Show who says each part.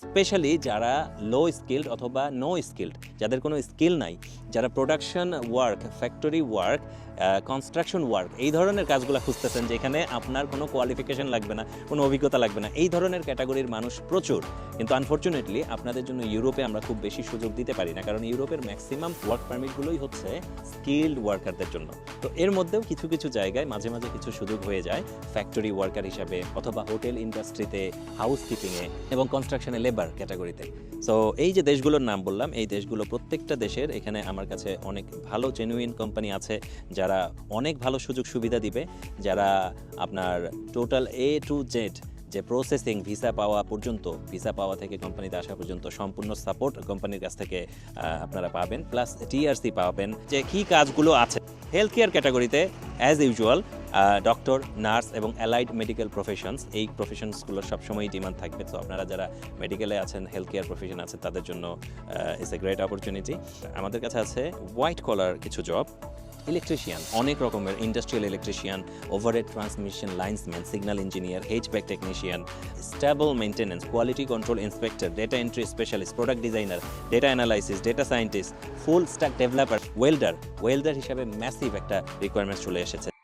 Speaker 1: Specially যারা low skilled অথবা no skilled যাদের কোনো স্কিল নাই, যারা production work factory work construction work এই ধরনের কাজগুলো খুঁজতেছেন যেখানে আপনার কোনো কোয়ালিফিকেশন লাগবে না, কোনো অভিজ্ঞতা লাগবে না, এই ধরনের ক্যাটাগরির মানুষ প্রচুর। কিন্তু আনফর্চুনেটলি আপনাদের জন্য ইউরোপে আমরা খুব বেশি সুযোগ দিতে পারি না, কারণ ইউরোপের ম্যাক্সিমাম ওয়ার্ক পারমিটগুলোই হচ্ছে স্কিল্ড ওয়ার্কারদের জন্য। তো এর মধ্যেও কিছু কিছু জায়গায় মাঝে মাঝে কিছু সুযোগ হয়ে যায় ফ্যাক্টরি ওয়ার্কার হিসাবে অথবা হোটেল ইন্ডাস্ট্রিতে হাউস কিপিংয়ে এবং কনস্ট্রাকশনে লেবার ক্যাটাগরিতে সো এই যে দেশগুলোর নাম বললাম, এই দেশগুলো প্রত্যেকটা দেশের এখানে আমার কাছে অনেক ভালো জেনুইন কোম্পানি আছে, যারা অনেক ভালো সুযোগ সুবিধা দিবে, যারা আপনার টোটাল এ টু জেড যে প্রসেসিং ভিসা পাওয়া পর্যন্ত ভিসা পাওয়া থেকে কোম্পানিতে আসা পর্যন্ত সম্পূর্ণ সাপোর্ট কোম্পানির কাছ থেকে আপনারা পাবেন প্লাস টিআরসি পাবেন, যে কী কাজগুলো আছে। হেলথ কেয়ার ক্যাটাগরিতে অ্যাজ ইউজুয়াল ডক্টর নার্স এবং অ্যালাইড মেডিকেল প্রফেশনস এই প্রফেশনসগুলোর সবসময়ই ডিমান্ড থাকবে। তো আপনারা যারা মেডিকেলে আছেন হেলথ কেয়ার প্রফেশন আছে, তাদের জন্য ইটস এ গ্রেট অপরচুনিটি আমাদের কাছে আছে হোয়াইট কলার কিছু জব ইলেকট্রিশিয়ান অনেক রকমের industrial electrician overhead transmission linesman signal engineer এইচব্যাক technician stable maintenance quality control inspector data entry specialist product designer data analysis data scientist full stack developer welder welder হিসাবে massive একটা requirements চলে এসেছে।